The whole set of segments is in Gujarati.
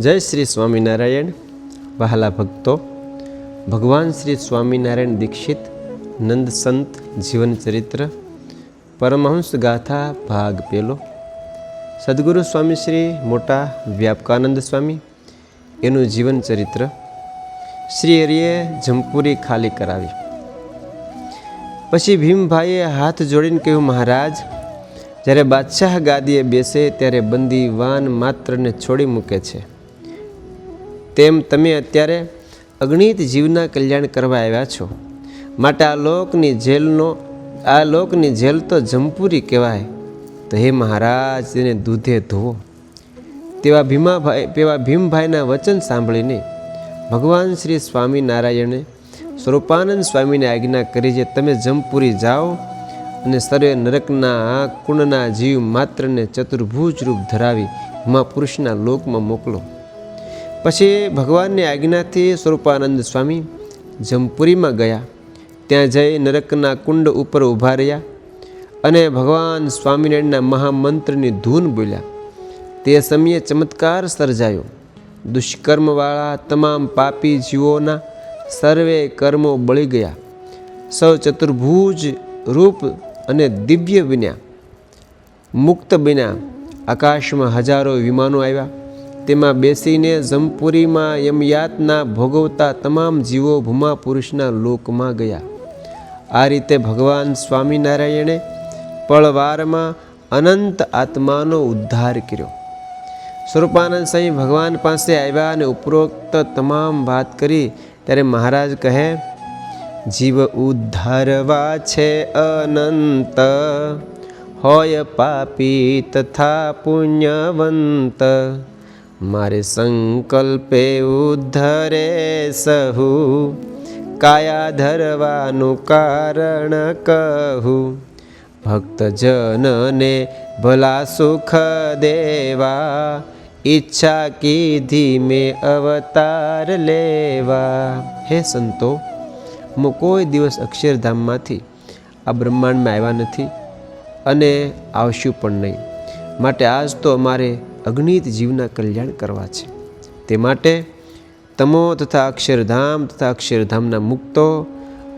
જય શ્રી સ્વામિનારાયણ, વહાલા ભક્તો. ભગવાન શ્રી સ્વામિનારાયણ દીક્ષિત, નંદ સંત જીવન ચરિત્ર, પરમહંસ ગાથા ભાગ પેલો. સદગુરુ સ્વામી શ્રી મોટા વ્યાપકાનંદ સ્વામી, એનું જીવન ચરિત્ર શ્રી હરિએ જમપુરી ખાલી કરાવી. પછી ભીમભાઈએ હાથ જોડીને કહ્યું, મહારાજ, જ્યારે બાદશાહ ગાદીએ બેસે ત્યારે બંદી વાન માત્રને છોડી મૂકે છે. તેમ તમે અત્યારે અગણિત જીવના કલ્યાણ કરવા આવ્યા છો. માટે આ લોકની જેલનો, આ લોકની જેલ તો જમપુરી કહેવાય. તો હે મહારાજ, તેને દૂધે ધોવો. તેવા ભીમાભાઈ, તેવા ભીમભાઈના વચન સાંભળીને ભગવાન શ્રી સ્વામિનારાયણે સ્વરૂપાનંદ સ્વામીને આજ્ઞા કરી છે, તમે જમપુરી જાઓ અને સર્વે નરકના કુંડના જીવ માત્રને ચતુર્ભુજ રૂપ ધરાવી મહાપુરુષના લોકમાં મોકલો. પછી ભગવાનની આજ્ઞાથી સ્વરૂપાનંદ સ્વામી જમપુરીમાં ગયા. ત્યાં જઈ નરકના કુંડ ઉપર ઊભા રહ્યા અને ભગવાન સ્વામિનારાયણના મહામંત્રની ધૂન બોલ્યા. તે સમયે ચમત્કાર સર્જાયો. દુષ્કર્મવાળા તમામ પાપી જીવોના સર્વે કર્મો બળી ગયા. સૌ ચતુર્ભુજ રૂપ અને દિવ્ય બન્યા. મુક્ત બન્યા. આકાશમાં હજારો વિમાનો આવ્યા. તેમાં બેસીને જમપુરીમાં યમયાતના ભોગવતા તમામ જીવો ભૂમા પુરુષના લોકમાં ગયા. આ રીતે ભગવાન સ્વામિનારાયણે પળવારમાં અનંત આત્માનો ઉદ્ધાર કર્યો. સ્વરૂપાનંદ સ્વામી ભગવાન પાસે આવ્યા અને ઉપરોક્ત તમામ વાત કરી, ત્યારે મહારાજ કહે, જીવ ઉદ્ધારવા છે અનંત. હોય પાપી તથા પુણ્યવંત. મારે સંકલ્પે ઉદ્ધરે સહુ. કાયા ધરવાનું કારણ કહું. ભક્તજનને ભલા સુખ દેવા. ઈચ્છા કીધી મેં અવતાર લેવા. હે સંતો, હું કોઈ દિવસ અક્ષરધામમાંથી આ બ્રહ્માંડમાં આવ્યા નથી અને આવશું પણ નહીં. માટે આજ તો અમારે અગણિત જીવના કલ્યાણ કરવા છે. તે માટે તમો તથા અક્ષરધામ તથા અક્ષરધામના મુક્તો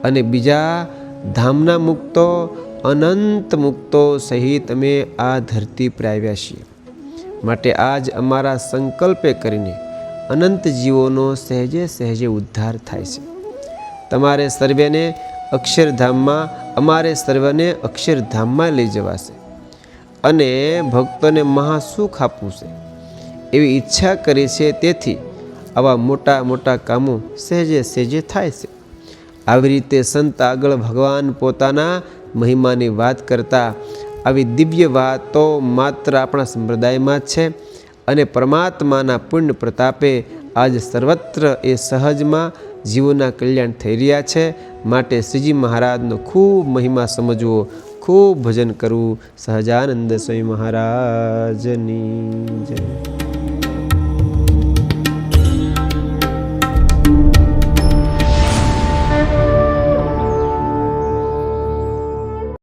અને બીજા ધામના મુક્તો અનંત મુક્તો સહિત અમે આ ધરતી પર આવ્યા છીએ. માટે આજ અમારા સંકલ્પે કરીને અનંત જીવોનો સહેજે સહેજે ઉદ્ધાર થાય છે. તમારે સર્વેને અક્ષરધામમાં, અમારે સર્વેને અક્ષરધામમાં લઈ જવાશે અને ભક્તોને મહાસુખ આપવું છે. એવી ઈચ્છા કરી છે તેથી આવા મોટા મોટા કામો સહેજે સહેજે થાય છે. આવી રીતે સંત આગળ ભગવાન પોતાના મહિમાની વાત કરતા આવી દિવ્ય વાતો માત્ર આપણા સંપ્રદાયમાં જ છે અને પરમાત્માના પુણ્ય પ્રતાપે આજ સર્વત્ર એ સહજમાં જીવોના કલ્યાણ થઈ રહ્યા છે. માટે શ્રીજી મહારાજનો ખૂબ મહિમા સમજવો, ખૂબ ભજન કરવું. સહજાનંદ સ્વામી મહારાજની જય.